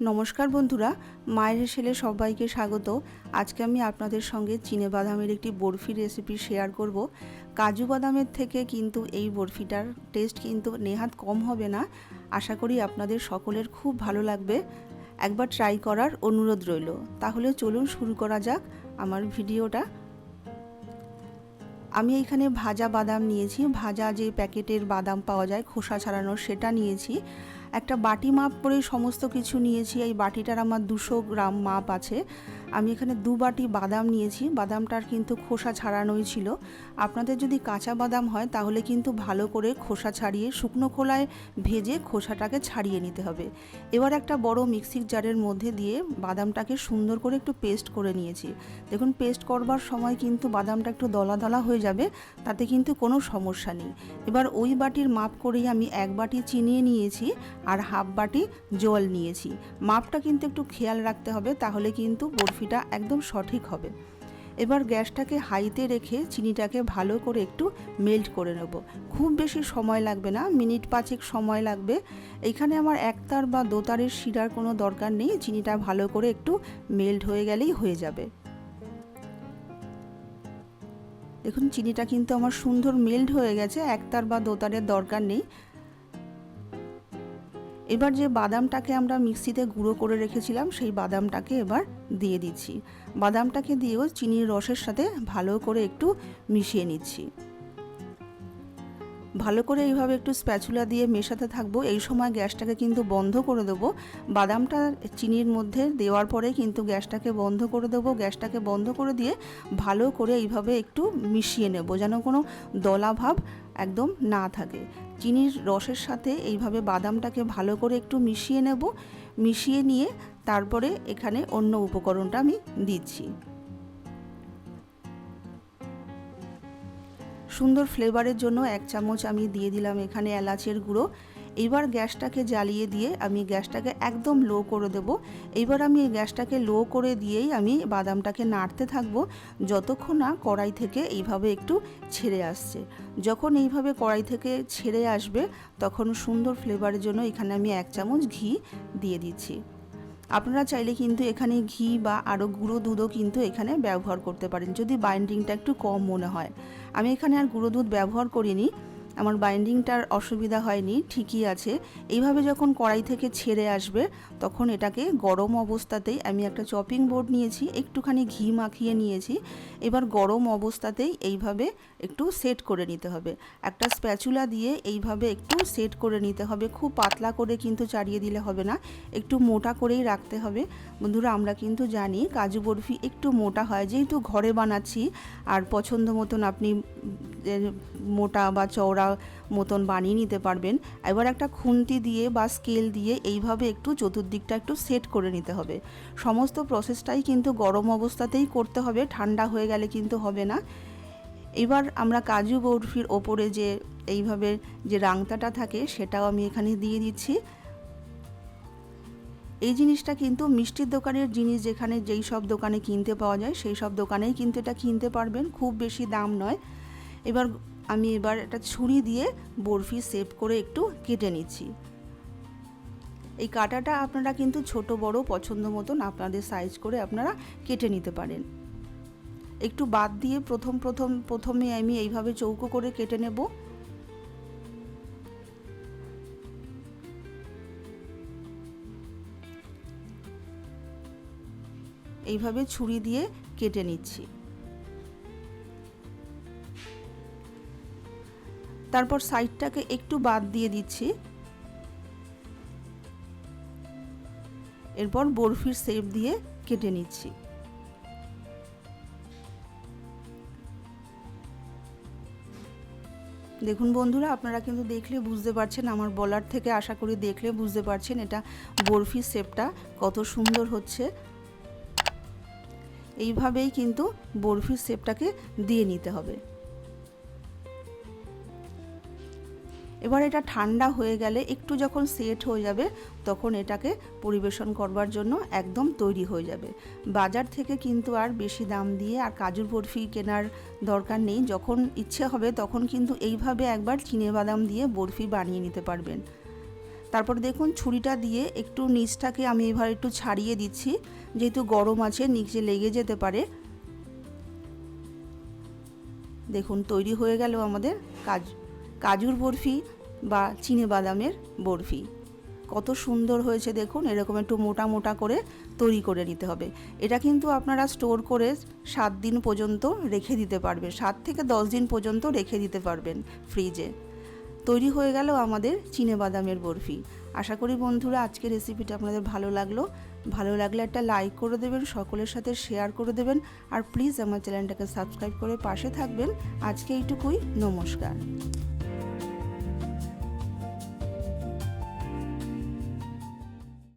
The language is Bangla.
নমস্কার বন্ধুরা, মায়ের হেসেলে সবাইকে স্বাগত। আজকে আমি আপনাদের সঙ্গে চিনে বাদামের একটি বরফি রেসিপি শেয়ার করব। কাজু বাদামের থেকে কিন্তু এই বরফিটার টেস্ট কিন্তু নেহাত কম হবে না। আশা করি আপনাদের সকলের খুব ভালো লাগবে। একবার ট্রাই করার অনুরোধ রইল। তাহলে চলুন শুরু করা যাক আমার ভিডিওটা। আমি এখানে ভাজা বাদাম নিয়েছি। ভাজা যে প্যাকেটের বাদাম পাওয়া যায় খোসা ছাড়ানোর সেটা নিয়েছি। একটা বাটি মাপ করে সমস্ত কিছু নিয়েছি। এই বাটিটার আমার দুশো গ্রাম মাপ আছে। আমি এখানে দু বাটি বাদাম নিয়েছি। বাদামটার কিন্তু খোসা ছাড়ানোই ছিল। আপনাদের যদি কাঁচা বাদাম হয়, তাহলে কিন্তু ভালো করে খোসা ছাড়িয়ে শুকনো খোলায় ভেজে খোসাটাকে ছাড়িয়ে নিতে হবে। এবার একটা বড় মিক্সির জারের মধ্যে দিয়ে বাদামটাকে সুন্দর করে একটু পেস্ট করে নিয়েছি। দেখুন, পেস্ট করবার সময় কিন্তু বাদামটা একটু দলা দলা হয়ে যাবে, তাতে কিন্তু কোনো সমস্যা নেই। এবার ওই বাটির মাপ করেই আমি এক বাটি চিনিয়ে নিয়েছি আর হাফ বাটি জল নিয়েছি। মাপটা কিন্তু একটু খেয়াল রাখতে হবে, তাহলে কিন্তু বরফিটা একদম সঠিক হবে। এবার গ্যাসটাকে হাইতে রেখে চিনিটাকে ভালো করে একটু মেল্ট করে নেব। খুব বেশি সময় লাগবে না, মিনিট পাঁচেক সময় লাগবে। এখানে আমার একতার বা দোতারের শিরার কোনো দরকার নেই, চিনিটা ভালো করে একটু মেল্ট হয়ে গেলেই হয়ে যাবে। দেখুন, চিনিটা কিন্তু আমার সুন্দর মেল্ট হয়ে গেছে, একতার বা দোতারের দরকার নেই। এবার যে বাদামটাকে আমরা মিক্সিতে গুঁড়ো করে রেখেছিলাম, সেই বাদামটাকে এবার দিয়ে দিচ্ছি। বাদামটাকে দিয়েও চিনির রসের সাথে ভালো করে একটু মিশিয়ে নিচ্ছি। ভালো করে এইভাবে একটু স্প্যাচুলা দিয়ে মেশাতে থাকব। এই সময় গ্যাসটাকে কিন্তু বন্ধ করে দেবো। বাদামটা চিনির মধ্যে দেওয়ার পরে কিন্তু গ্যাসটাকে বন্ধ করে দেবো। গ্যাসটাকে বন্ধ করে দিয়ে ভালো করে এইভাবে একটু মিশিয়ে নেব যেন কোনো দলা ভাব একদম না থাকে। চিনির রসের সাথে এইভাবে বাদামটাকে ভালো করে একটু মিশিয়ে নেব। মিশিয়ে নিয়ে তারপরে এখানে অন্য উপকরণটা আমি দিচ্ছি। সুন্দর ফ্লেভারের জন্য এক চামচ আমি দিয়ে দিলাম এখানে এলাচের গুঁড়ো। এইবার গ্যাসটাকে জ্বালিয়ে দিয়ে আমি গ্যাসটাকে একদম লো করে দেব। এইবার আমি এই গ্যাসটাকে লো করে দিয়েই আমি বাদামটাকে নাড়তে থাকব। যতক্ষণ না কড়াই থেকে এইভাবে একটু ছেড়ে আসছে। যখন এইভাবে কড়াই থেকে ছেড়ে আসবে, তখন সুন্দর ফ্লেভারের জন্য এখানে আমি এক চামচ ঘি দিয়ে দিচ্ছি। আপনারা চাইলে কিন্তু এখানে ঘি বা আরও গুঁড়ো দুধও কিন্তু এখানে ব্যবহার করতে পারেন। যদি বাইন্ডিংটা একটু কম মনে হয়। আমি এখানে আর গুঁড়ো দুধ ব্যবহার করিনি। আমার বাইন্ডিংটার অসুবিধা হয়নি, ঠিকই আছে। এইভাবে যখন কড়াই থেকে ছেড়ে আসবে, তখন এটাকে গরম অবস্থাতেই আমি একটা চপিং বোর্ড নিয়েছি, একটুখানি ঘি মাখিয়ে নিয়েছি। এবার গরম অবস্থাতেই এইভাবে একটু সেট করে নিতে হবে। একটা স্প্যাচুলা দিয়ে এইভাবে একটু সেট করে নিতে হবে। খুব পাতলা করে কিন্তু চাড়িয়ে দিলে হবে না, একটু মোটা করেই রাখতে হবে। বন্ধুরা, আমরা কিন্তু জানি কাজু বরফি একটু মোটা হয়, যেহেতু ঘরে বানাচ্ছি, আর পছন্দ মতন আপনি মোটা বা চওড়া মতন বানিয়ে নিতে পারবেন। এবার একটা খুন্তি দিয়ে বা স্কেল দিয়ে এইভাবে একটু চতুর্দিকটা একটু সেট করে নিতে হবে। সমস্ত প্রসেসটাই কিন্তু গরম অবস্থাতেই করতে হবে, ঠান্ডা হয়ে গেলে কিন্তু হবে না। এবার আমরা কাজু বরফির ওপরে যে এইভাবে যে রাংতাটা থাকে সেটাও আমি এখানে দিয়ে দিচ্ছি। এই জিনিসটা কিন্তু মিষ্টির দোকানের জিনিস যেখানে যেই সব দোকানে কিনতে পাওয়া যায়, সেই সব দোকানেই কিন্তু এটা কিনতে পারবেন। খুব বেশি দাম নয়। এবার আমি এবার একটা ছুরি দিয়ে বরফি সেভ করে একটু কেটে নিচ্ছি। এই কাটাটা আপনারা কিন্তু ছোট, বড়, পছন্দ মতন আপনাদের সাইজ করে আপনারা কেটে নিতে পারেন। একটু বাদ দিয়ে প্রথম প্রথম, প্রথমে আমি এইভাবে চৌকো করে কেটে নেব। এইভাবে ছুরি দিয়ে কেটে নিচ্ছি। তারপর সাইডটাকে একটু বাদ দিয়ে দিচ্ছি। এরপর বরফির শেপ দিয়ে কেটে নিচ্ছি। দেখুন বন্ধুরা, আপনারা কিন্তু দেখলে বুঝতে পারছেন, আমার বলার থেকে আশা করি দেখলে বুঝতে পারছেন এটা বরফির শেপটা কত সুন্দর হচ্ছে। এইভাবেই কিন্তু বরফির শেপটাকে দিয়ে নিতে হবে। এবার এটা ঠান্ডা হয়ে গেলে একটু যখন সেট হয়ে যাবে, তখন এটাকে পরিবেশন করবার জন্য একদম তৈরি হয়ে যাবে। বাজার থেকে কিন্তু আর বেশি দাম দিয়ে আর কাজুর বরফি কেনার দরকার নেই। যখন ইচ্ছে হবে, তখন কিন্তু এইভাবে একবার চিনে বাদাম দিয়ে বরফি বানিয়ে নিতে পারবেন। তারপর দেখুন, ছুরিটা দিয়ে একটু নিচটাকে আমি এবার একটু ছাড়িয়ে দিচ্ছি। যেহেতু গরম আছে, নিচে লেগে যেতে পারে। দেখুন, তৈরি হয়ে গেল আমাদের কাজ কাজুর বরফি। বা চিনে বাদামের বরফি। কত সুন্দর হয়েছে দেখুন, এরকম একটু মোটা মোটা করে তৈরি করে নিতে হবে। এটা কিন্তু আপনারা স্টোর করে সাত দিন পর্যন্ত রেখে দিতে পারবেন, সাত থেকে দশ দিন পর্যন্ত রেখে দিতে পারবেন ফ্রিজে। তৈরি হয়ে গেল আমাদের চিনে বাদামের বরফি। আশা করি বন্ধুরা আজকের রেসিপিটা আপনাদের ভালো লাগল। ভালো লাগলে একটা লাইক করে দেবেন, সকলের সাথে শেয়ার করে দেবেন, আর প্লিজ আমার চ্যানেলটাকে সাবস্ক্রাইব করে পাশে থাকবেন। আজকে এইটুকুই, নমস্কার।